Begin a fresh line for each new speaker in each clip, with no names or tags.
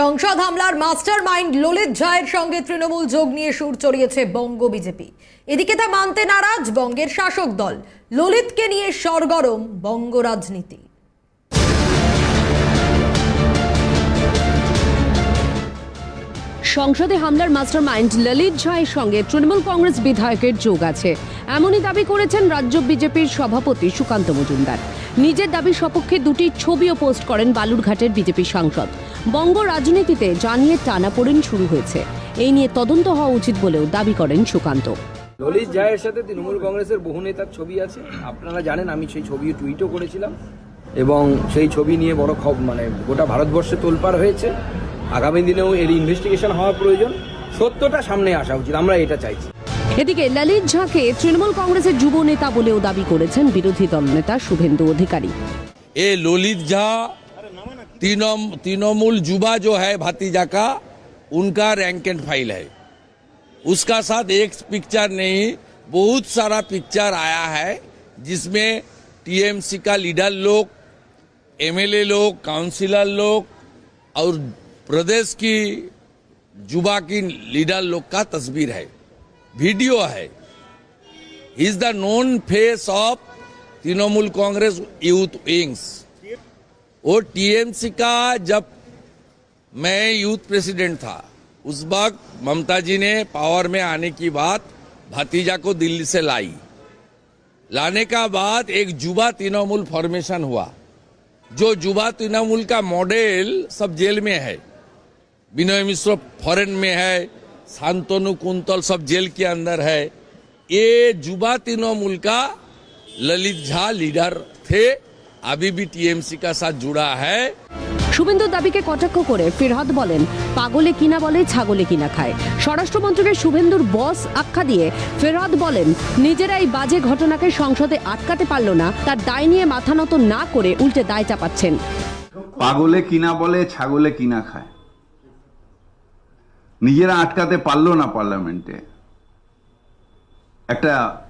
সংসদ হামলার master mind Lalit ঝায়ের সঙ্গে তৃণমূল যোগ নিয়ে সুর চড়িয়েছে বঙ্গ বিজেপি। এদিকে তা মানতে নারাজ বঙ্গের শাসক দল। ললিতকে নিয়ে সরগরম বঙ্গ রাজনীতি।
সংসদে হামলার মাস্টারমাইন্ড ললিত ঝায়ের সঙ্গে তৃণমূল কংগ্রেস বিধায়কের যোগ আছে। এমনই দাবি করেছেন রাজ্য বিজেপির সভাপতি সুকান্ত মজুমদার। নিজের দাবির সপক্ষে দুটি ছবিও পোস্ট করেন বালুরঘাটের বিজেপি সাংসদ। বঙ্গ রাজনীতিতে জানিয়ে টানাপোড়েন শুরু হয়েছে। এই নিয়ে তদন্ত হওয়া উচিত বলেও দাবি করেন সুকান্ত।
ললিত জায়ের সাথে তৃণমূল কংগ্রেসের বহু নেতার ছবি আছে। আপনারা জানেন, আমি সেই ছবি টুইটও করেছিলাম। এবং সেই ছবি নিয়ে বড় খব মানে গোটা ভারতবর্ষে তোলপাড় হয়েছে। আগামী দিনেও এর ইনভেস্টিগেশন হওয়া প্রয়োজন। সত্যটা সামনে আসা উচিত। আমরা এটা চাইছি।
এদিকে ললিত ঝাকে তৃণমূল কংগ্রেসের যুব নেতা বলেও দাবি করেছেন বিরোধী দলনেতা শুভেন্দু অধিকারী
ये ललित झा तीनों तृणमूल युवा जो है भतीजा का उनका रैंक एंड फाइल है उसका साथ एक पिक्चर नहीं बहुत सारा पिक्चर आया है जिसमें टीएमसी का लीडर लोग एमएलए लोग काउंसिलर लोग और प्रदेश की युवा की लीडर लोग का तस्वीर है वीडियो है। Is the known face of Trinamool Congress youth wings. वो टीएमसी का जब मैं यूथ प्रेसिडेंट था, उस वक्त ममता जी ने पावर में आने की बात भतीजा को दिल्ली से लाई। लाने का बाद एक युवा तृणमूल फॉर्मेशन हुआ। जो युवा तृणमूल का मॉडल सब जेल में है। विनय मिश्र फॉरेन में है। शांतनु कुंतल सब जेल के अंदर है ये युवा तृणमूल का ललित झा लीडर थे अभी भी टीएमसी का साथ जुड़ा है
শুভেন্দুর দাবিকে কটাক্ষ করে ফিরহাদ বলেন পাগলে কিনা বলে ছাগলে কিনা খায় স্বরাষ্ট্রমন্ত্রীকে শুভেন্দুর বস আখ্যা দিয়ে ফেরহাদ বলেন নিজেরা এই বাজে ঘটনাকে সংসদে আটকাতে পারল না তার দায় নিয়ে মাথা নত না করে উল্টে দায় চাপাচ্ছেন
পাগলে কিনা বলে ছাগলে কিনা খায় নিজেরা আটকাতে পারল না পার্লামেন্টে। একটা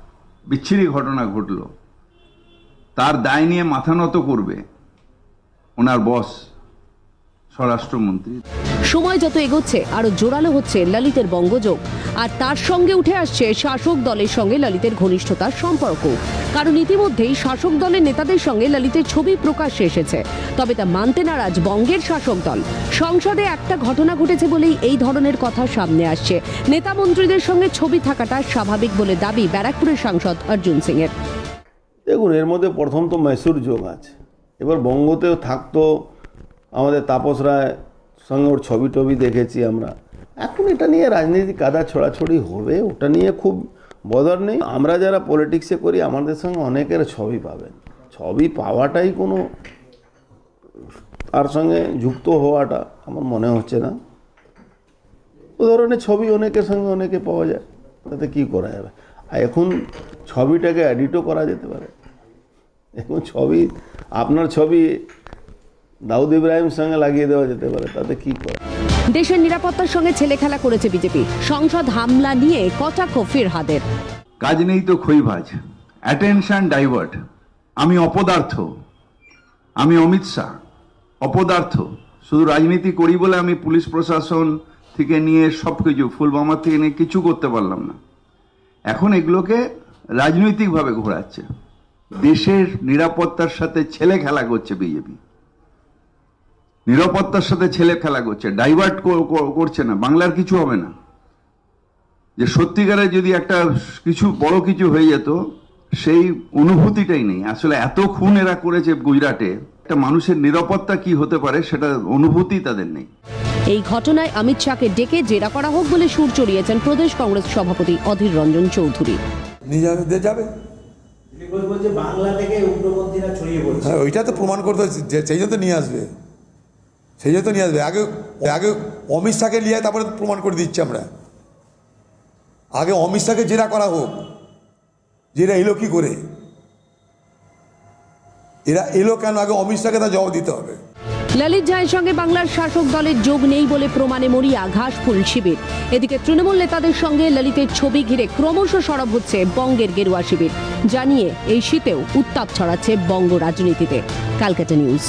বিচ্ছিরি ঘটনা ঘটলো। তার দায় নিয়ে মাথা নত করবে ওনার বস, স্বরাষ্ট্রমন্ত্রী।
সময় যত এগোচ্ছে, আরও জোরালো হচ্ছে ললিতের বঙ্গযোগ। আর তার সঙ্গে উঠে আসছে শাসক দলের সঙ্গে ললিতের ঘনিষ্ঠতার সম্পর্ক। কারণ ইতিমধ্যেই শাসক দলের নেতাদের সঙ্গে ললিতের ছবি প্রকাশ্যে এসেছে। তবে তা মানতে নারাজ বঙ্গের শাসক দল। সংসদে একটা ঘটনা ঘটেছে বলেই এই ধরনের কথা সামনে আসছে। নেতা মন্ত্রীদের সঙ্গে ছবি থাকাটা স্বাভাবিক বলে দাবি ব্যারাকপুরের সাংসদ অর্জুন সিং এর
দেখুন, এর মধ্যে প্রথম তো মেসুর যোগ আছে। এবার বঙ্গতেও থাকতো আমাদের তাপস রায় সঙ্গে ওর ছবি টবি দেখেছি আমরা। এখন এটা নিয়ে রাজনীতি কাদা ছড়াছড়ি হবে, ওটা নিয়ে খুব বদর নেই, আমরা যারা পলিটিক্সে করি, আমাদের সঙ্গে অনেকের ছবি পাবেন। ছবি পাওয়াটাই কোনো, তার সঙ্গে যুক্ত হওয়াটা আমার মনে হচ্ছে না। ও ধরনের ছবি অনেকের সঙ্গে অনেকে পাওয়া যায়, তাতে কী করা যাবে? আর এখন ছবিটাকে এডিটও করা যেতে পারে। এখন ছবি, আপনার ছবি দাউদ ইব্রাহিম সঙ্গে লাগিয়ে দেওয়া যেতে পারে তাতে কি করে?
দেশের নিরাপত্তার সঙ্গে ছেলে খেলা করেছে বিজেপি। সংসদ হামলা নিয়ে কটাক্ষ ফিরহাদের।
কাজ নেই তো খইভাজ অ্যাটেনশন ডাইভার্ট আমি অপদার্থ। আমি অমিত শাহ। অপদার্থ। শুধু রাজনীতি করি বলে আমি পুলিশ প্রশাসন থেকে নিয়ে সব কিছু ফুলবামার থেকে নিয়ে কিছু করতে পারলাম না। এখন এগুলোকে রাজনৈতিকভাবে ঘোরাচ্ছে। দেশের নিরাপত্তার সাথে ছেলে খেলা করছে বিজেপি। নিরাপত্তার সাথে ছেলে খেলা করছে ডাইভার্ট করছে না বাংলার কিছু হবে না। যে সত্যিকারে যদি একটা কিছু বড় কিছু হয়ে যেত সেই অনুভূতিটাই নেই। আসলে এত খুন এরা করেছে গুজরাটে একটা মানুষের নিরাপত্তা কি হতে পারে সেটা অনুভূতি তাদের নেই।
এই ঘটনায় অমিত শাহকে ডেকে জেরা করা হোক বলে সুর চড়িয়েছেন প্রদেশ কংগ্রেস সভাপতি অধীর রঞ্জন চৌধুরী।
নিয়ে যাবে?
বাংলা থেকে উগ্রপন্থীরা ছড়িয়ে পড়ছে।
হ্যাঁ ওইটা তো প্রমাণ করতে যে- সেই জন্য নিয়ে আসবে। সেই জন্য তো নিয়ে আসবে। আগে আগে অমিত শাহকে নিয়ে তারপরে প্রমাণ করে দিচ্ছি আমরা। আগে অমিত শাহকে জেরা করা হোক। যেটা এলো কি করে? এরা এলো কেন? আগে অমিত শাহকে তার জবাব দিতে হবে।
ললিত জায়ের সঙ্গে বাংলার শাসক দলের যোগ নেই বলে প্রমাণে মরিয়া ঘাসফুল শিবির। এদিকে তৃণমূল নেতাদের সঙ্গে ললিতের ছবি ঘিরে ক্রমশ সরব হচ্ছে বঙ্গের গেরুয়া শিবির। জানিয়ে এই শীতেও উত্তাপ ছড়াচ্ছে বঙ্গ রাজনীতিতে। Calcutta news.